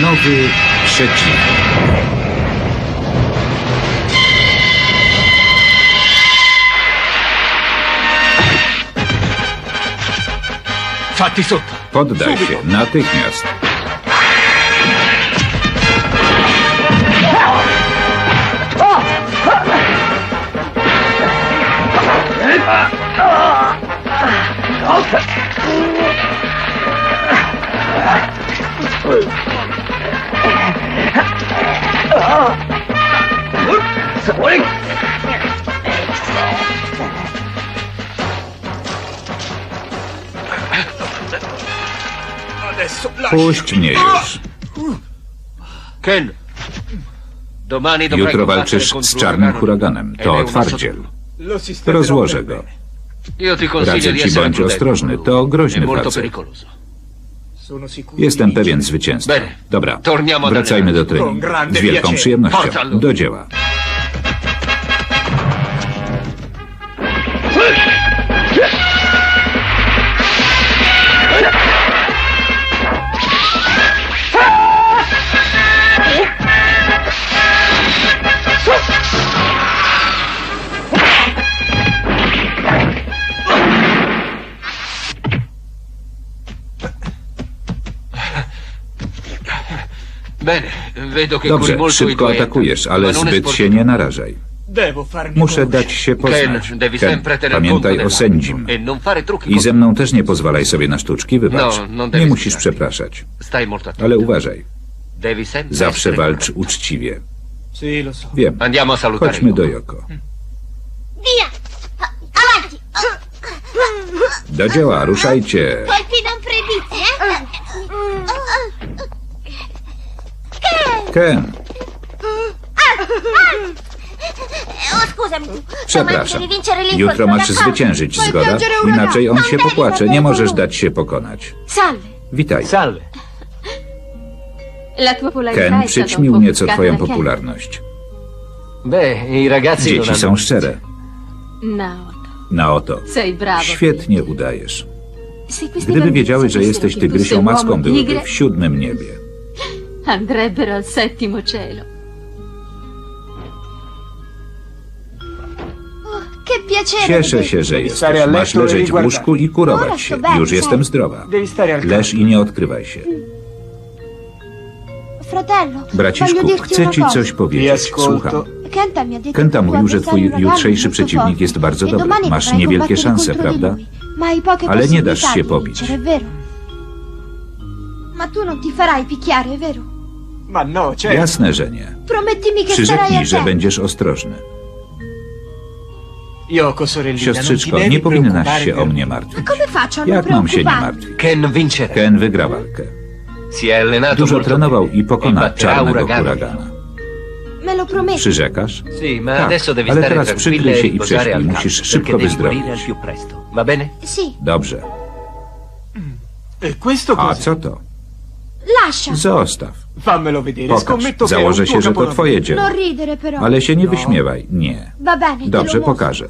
Nowy przeciwnik. Fatti sotto. Poddaj się natychmiast. Puść mnie już. Ken. Jutro walczysz z czarnym huraganem. To twardziel. Rozłożę go. Radzę ci bądź ostrożny. To groźny facet. Jestem pewien zwycięstwa. Dobra, wracajmy do treningu. Z wielką przyjemnością. Do dzieła. Dobrze, szybko atakujesz, ale zbyt się nie narażaj. Muszę dać się poznać. Ken, pamiętaj o sędzim. E I ze mną też nie pozwalaj sobie na sztuczki, wybacz. No, no Nie musisz przepraszać. Ale uważaj, zawsze walcz uczciwie. Wiem. Chodźmy do. Joko. Avanti! Do dzieła, ruszajcie. Ken, scusami. przepraszam. Jutro masz zwyciężyć, zgoda? Inaczej on się popłacze. Nie możesz dać się pokonać. Salve. Witaj. Salve. Ken przyćmił nieco twoją popularność. Beh, i ragazzi non Dzieci hanno... są szczere. Na oto. Świetnie udajesz. Gdyby wiedziały, że jesteś tygrysią maską, byłyby w siódmym niebie. Andrebbero al settimo cielo. Che piacere. Cieszę się, że jesteś. Masz to leżeć w łóżku i kurować się. Już jestem zdrowa. Devi stare al Leż i nie odkrywaj się. Fratello, Braciszku, chcę ci coś powiedzieć. Słucham. Kenta mówił, że twój jutrzejszy przeciwnik jest bardzo. E dobry. domani Masz niewielkie szanse, prawda? Ale nie dasz się pobić. Ma tu non ti farai picchiare, vero? Ma no. Jasne, że nie. Promettimi che starai Przyrzeknij, że attento. będziesz ostrożny. Yoko, sorellina, non ti Siostrzyczko, devi nie powinnaś preoccupare się per o mnie martwić. Come faccio a non Jak mam się nie preoccuparmi? martwić? Ken vincerà. Ken wygra walkę. Si è allenato Dużo molto trenował bene. i pokona batterà czarnego huragana. Me lo prometti? Przyrzekasz? Sì, ma Tak, adesso devi ale stare teraz tranquilla przykryj e się i riposare prześpij. al Musisz szybko perché devi guarire wyzdrowieć. al più presto. Va bene? Sì, Dobrze. E questo A co to? Lascia. Zostaw. Fammelo vedere. Pokaż. Scommetto che è un Założę tuo się, że to capolavoro. twoje dzieło. Non ridere però. Ale się nie No. wyśmiewaj. Nie. Va bene, te Dobrze, lo mostro. pokażę.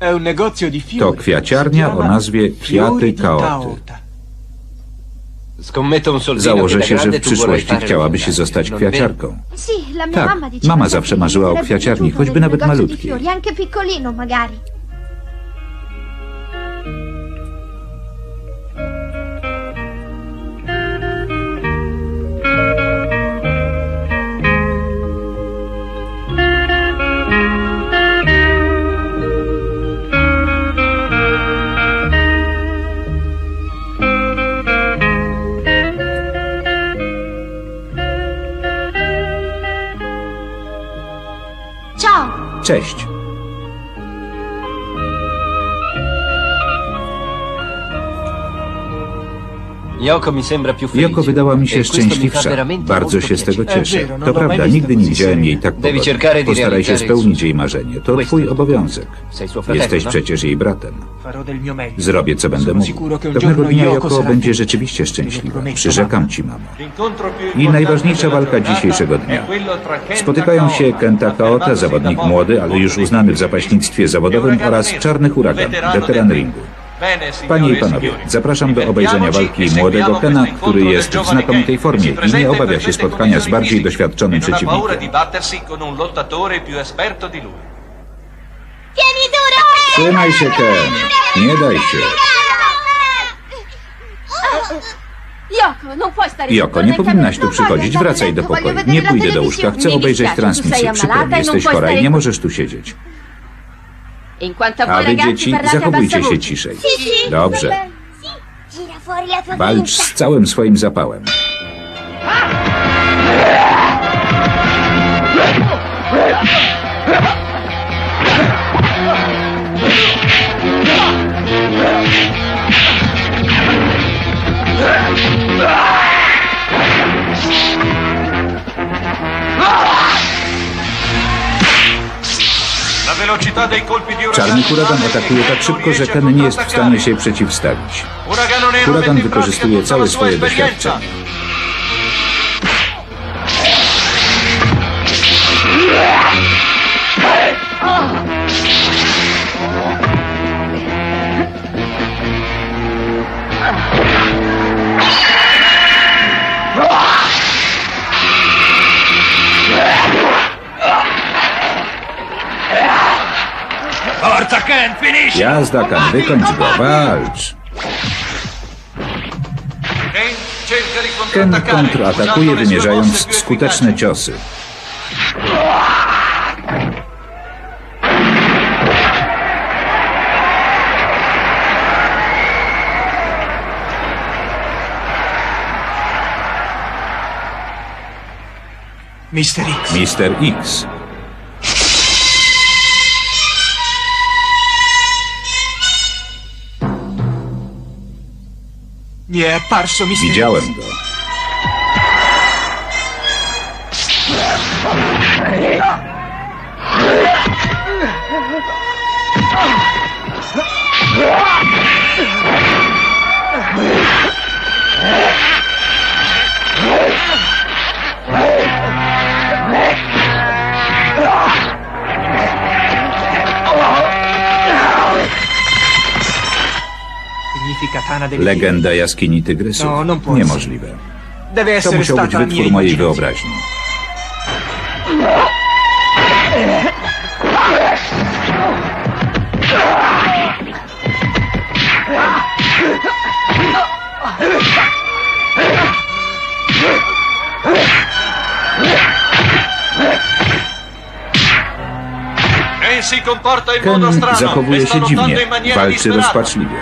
È un negozio di fiori. To kwiaciarnia Si o nazwie Fiori Kwiaty di Kaoty. Taota. Założę się, że w przyszłości fare chciałabyś il zostać kwiaciarką. Sì, la mia Tak, mamma diceva mama sempre zawsze marzyła o kwiaciarni, choćby nawet malutkiej. fiori, anche piccolino magari. Cześć. Yoko. Joko wydała mi się fa szczęśliwsza. Bardzo się z tego cieszę. vero, non To mai prawda, nigdy nie widziałem jej tak pogodnie. Postaraj się spełnić jej marzenie. To twój obowiązek. Jesteś no? przecież jej bratem. Zrobię, co będę mógł. Pewnego dnia Yoko Joko będzie rzeczywiście szczęśliwa. Przyrzekam ci, mamo. I najważniejsza walka dzisiejszego dnia. Spotykają się Kenta Kaota, zawodnik młody, ale już uznany w zapaśnictwie zawodowym oraz Czarny Huragan, weteran ringu. Panie i panowie, zapraszam do obejrzenia walki młodego Kena, który jest w znakomitej formie i nie obawia się spotkania z bardziej doświadczonym przeciwnikiem. Trzymaj się, Ken. Nie daj się. Joko, seduta nie powinnaś tu camerino. przychodzić. Wracaj do pokoju. Nie pójdę do łóżka. Chcę obejrzeć transmisję. Przykro mi, jesteś chora i nie możesz tu siedzieć. A wy, dzieci, zachowujcie się ciszej. Dobrze. Walcz z całym swoim zapałem. Czarny huragan atakuje tak szybko, że Ken nie jest w stanie się przeciwstawić. Huragan wykorzystuje całe swoje doświadczenie. Jazda, Ken, wykończ go, walcz. Ken kontratakuje, wymierzając skuteczne ciosy. Mister X. Mister X. Mi è apparso Mister Widziałem go. Significa Legenda jaskini tygrysów. No, Niemożliwe. To musiał być wytwór mojej wyobraźni. Ken zachowuje się dziwnie, walczy rozpaczliwie.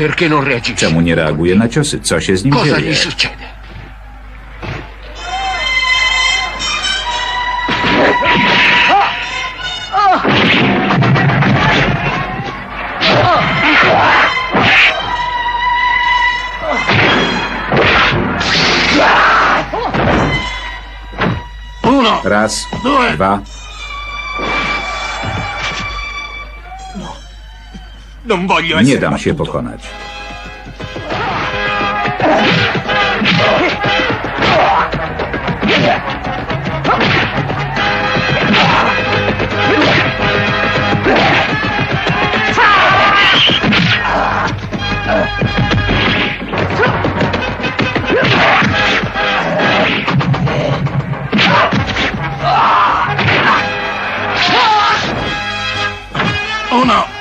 Perché non reagisci? Czemu nie reaguje na ciosy? Co się z nim Cosa dzieje? gli succede? Raz, dwa, nie dam się pokonać.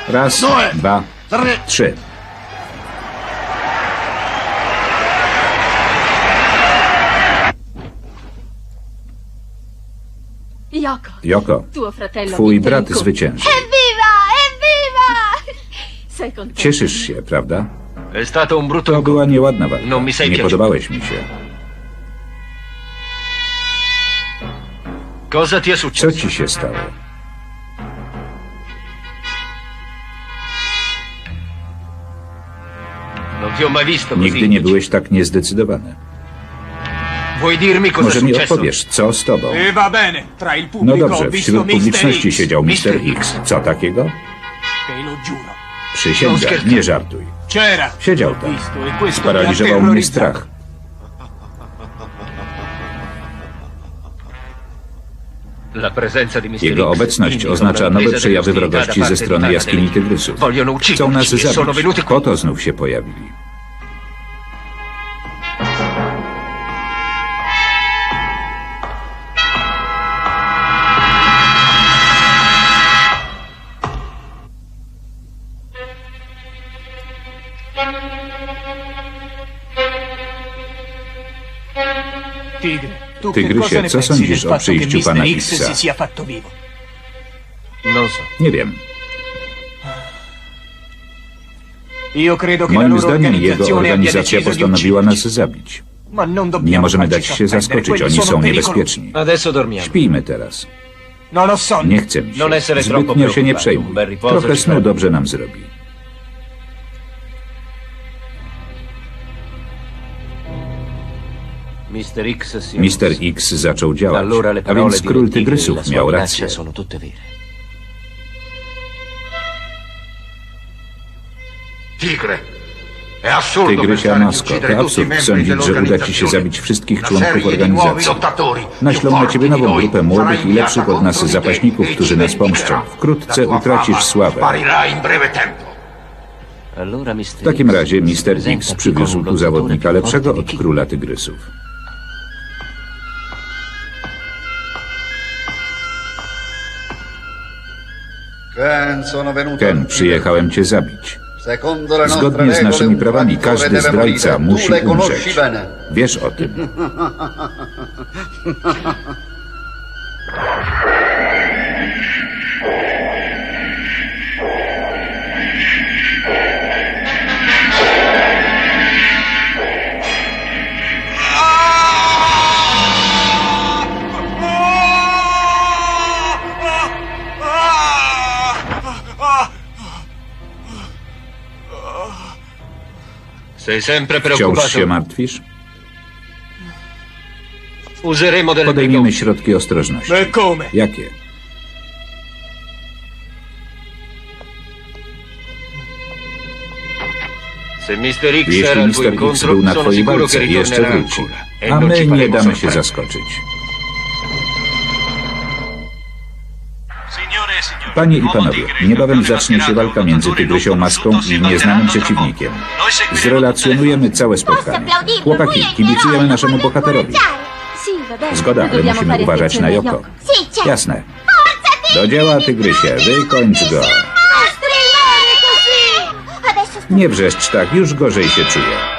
Raz, dwa, trzy. Joko, tuo fratello twój brat zwycięży. Contento? Cieszysz się, prawda? È stato un brutto To była nieładna walka. No, mi sei Nie piaciuto. podobałeś mi się. Cosa ti è Co ci się stało? Nigdy nie byłeś tak niezdecydowany. Może mi odpowiesz, co z tobą? No dobrze, wśród publiczności siedział Mister X. Co takiego? Przysięgam, nie żartuj. Siedział tam. e Sparaliżował mnie strach. Mr. Jego obecność oznacza nowe przejawy wrogości ze strony jaskini tygrysów. Chcą nas zabić. Po to znów się pojawili. Tygrysie, che cosa ne co pensi sądzisz del o przyjściu pana Xa? si sia fatto vivo? Non so. Nie wiem. Io credo che la Moim zdaniem jego organizacja postanowiła nas zabić. Ma non dobbiamo Nie możemy dać się zaskoczyć, oni są niebezpieczni. Śpijmy teraz. Nie chcę się. Zbytnio się nie przejmuj. Trochę snu dobrze nam zrobi. Mister X zaczął działać, a więc król tygrysów miał rację. Tygrysia uccidere to absurd sądzić, że uda ci się zabić wszystkich członków organizacji. Naślą na ciebie nową grupę młodych i lepszych od nas zapaśników, którzy nas pomszczą. Wkrótce utracisz sławę. W takim razie Mister X przywiózł tu zawodnika lepszego od króla tygrysów. Ken, przyjechałem cię zabić. Zgodnie z naszymi prawami każdy zdrajca musi umrzeć. Wiesz o tym. Sempre Wciąż się martwisz? Podejmiemy precauzioni. środki ostrożności. Come? Jakie? Se Mr. X Jeśli era al tuo Mister X incontro, był na sono twojej sicuro che walce, jeszcze ritornerà wróci. ancora. E A non my nie damy się sorprendere. zaskoczyć. Panie i panowie, niebawem zacznie się walka między Tygrysią Maską i nieznanym przeciwnikiem. Zrelacjonujemy całe spotkanie. Chłopaki, kibicujemy naszemu bohaterowi. Zgoda, ale musimy uważać na Joko. Jasne. Do dzieła, Tygrysie, wykończ go. Nie wrzeszcz tak, już gorzej się czuję.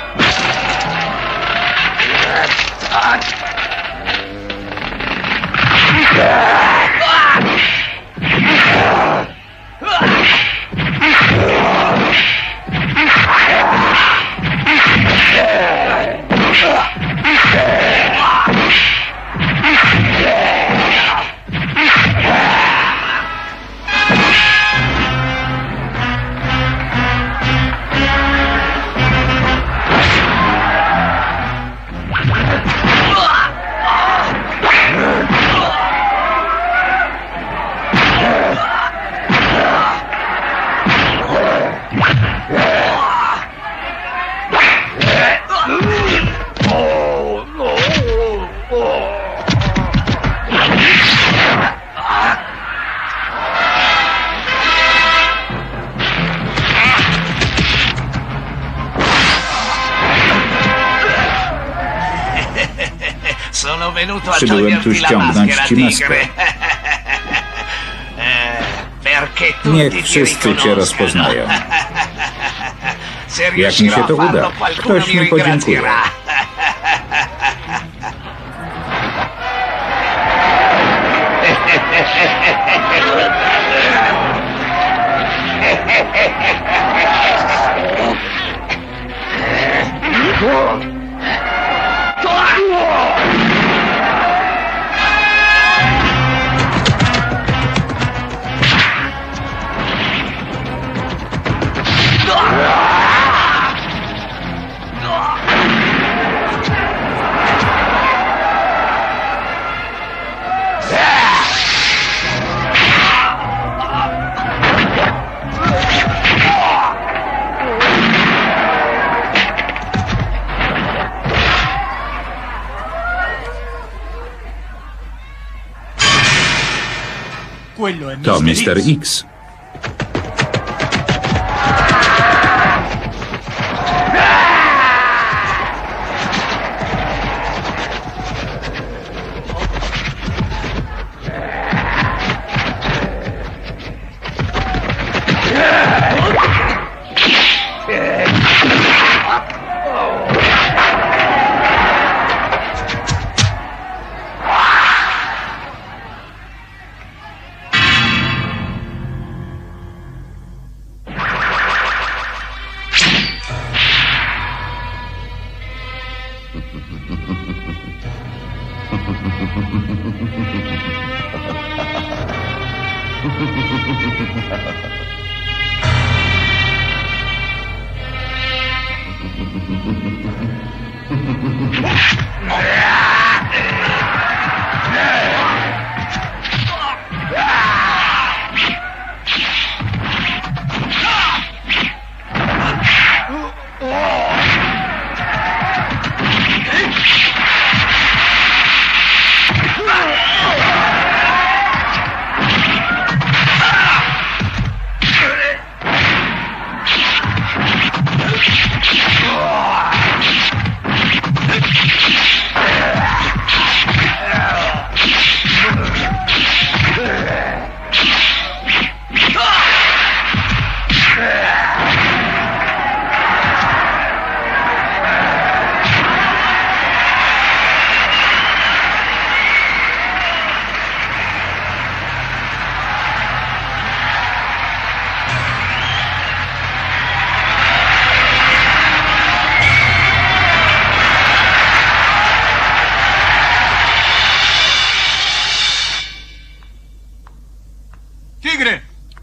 Przybyłem tu ściągnąć ci maskę. Niech wszyscy cię rozpoznają. Jak mi się to uda, ktoś mi podziękuje. Whoa! Quello è To Mr. X.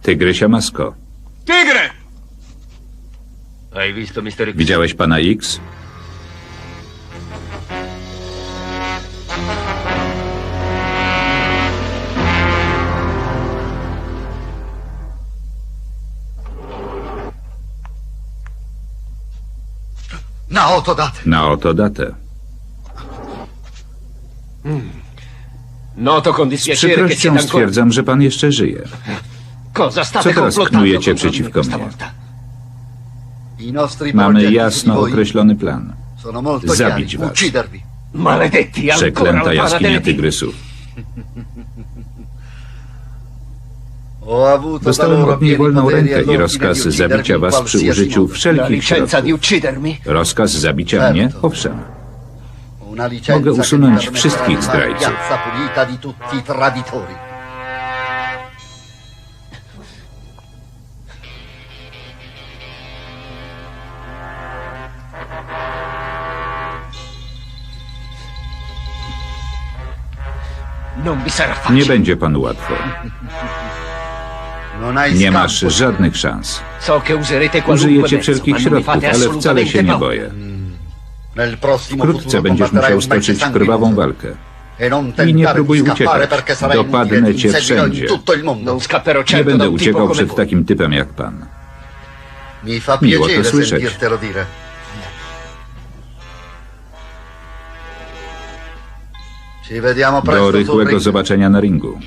Tygrysia Masko. Tigre! Hai visto Mr. X? Widziałeś pana X? Na oto datę. Na oto datę. Noto con Z dispiacere che przykrością stwierdzam, że pan jeszcze żyje. Co teraz knujecie przeciwko mnie? Mamy jasno określony plan. zabić was. Przeklęta jaskinia tygrysów. Dostałem od niej wolną rękę i rozkaz zabicia was przy użyciu wszelkich środków. Rozkaz zabicia mnie? Owszem. Mogę usunąć wszystkich zdrajców. Nie będzie panu łatwo. Hai Nie masz żadnych szans. Użyjecie wszelkich środków, ale wcale się nie boję. Prossimo Wkrótce będziesz musiał stoczyć krwawą walkę. I nie próbuj uciekać. Dopadnę cię wszędzie. scapperò Nie będę uciekał przed takim typem jak pan. Miło to słyszeć. Do rychłego zobaczenia na ringu.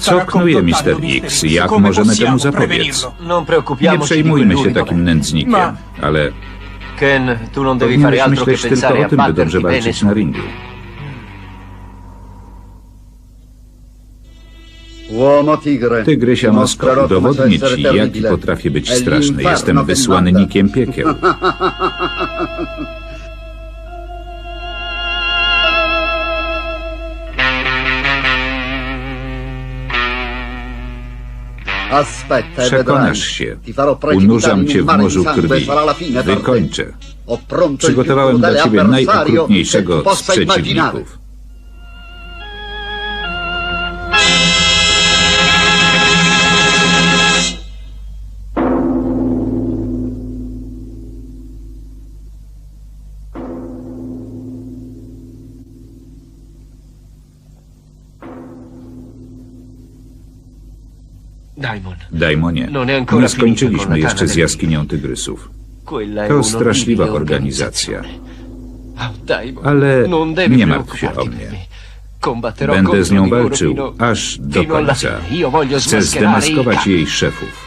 Co knuje Mr. X? Jak możemy temu zapobiec? Nie przejmujmy się takim nędznikiem, ale Ken, tu non devi fare powinieneś myśleć tylko o tym, by dobrze walczyć na ringu. Tygrysia udowodnię essere ci, jaki potrafię być straszny. Jestem wysłannikiem piekieł. Przekonasz się. Unurzam cię w morzu krwi. Wykończę. Przygotowałem dla ciebie najokrutniejszego z przeciwników. Daimonie, No nie, skończyliśmy jeszcze z jaskinią tygrysów. To straszliwa organizacja. Dai, Ale nie martw się o mnie. Będę z nią walczył aż do końca. Chcę zdemaskować jej szefów.